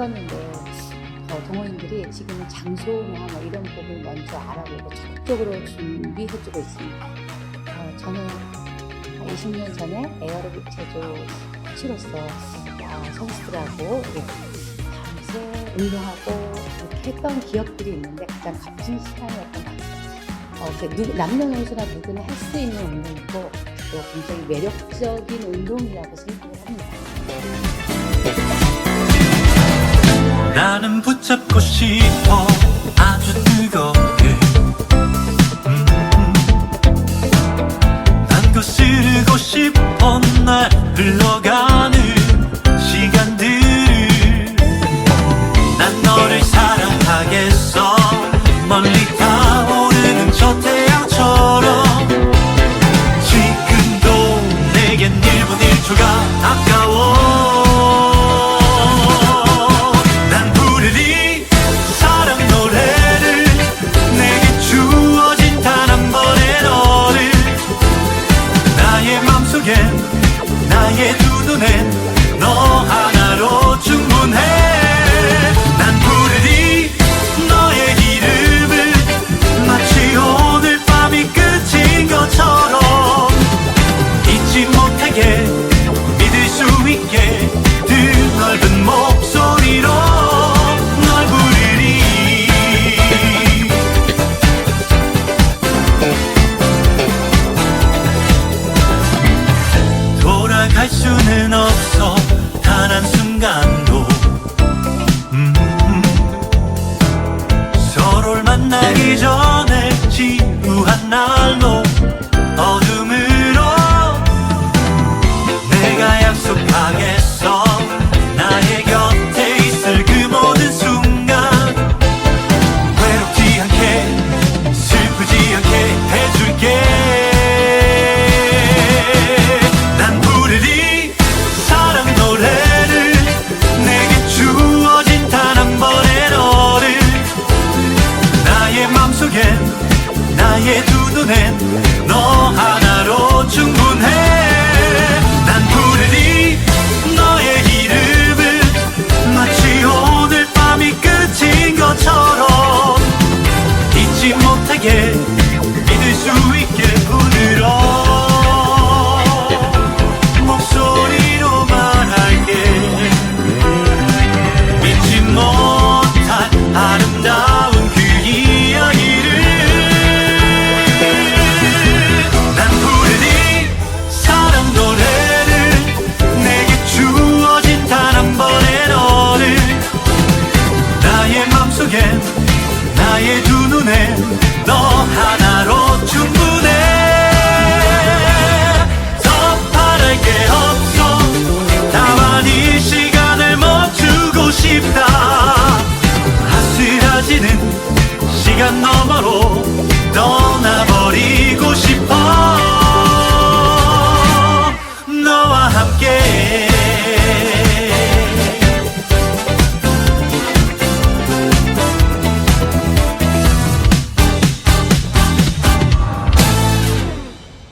해봤는데 어, 동호인들이 지금은 장소나 뭐 이런 부분을 먼저 알아보고 적극적으로 준비해주고 있습니다. 어, 저는 20년 전에 에어로빅 제조 코치로서 어, 선수들하고 이렇게 밤새 운동하고 이렇게 했던 기억들이 있는데 가장 값진 시간이었던 것 같아요. 어, 그 누- 남녀노소나 누구나 할 수 있는 운동이고 또 굉장히 매력적인 운동이라고 생각을 합니다. 나는 붙잡고 싶어. 아주 뜨겁게. 음. 난 거스르고 싶어 날 흘러가는 시간들을. 난 너를 사랑하겠어. 멀리 타오르는 저 태양처럼. 지금도 내겐 1분 1초가 속엔 나의 두 눈엔 너 지나기 전에 지루한 날로 속엔 나의 두 눈에 너 하나로 충분해. 더 바랄 게 없어. 나만이 시간을 멈추고 싶다. 아슬하지는 시간 너머로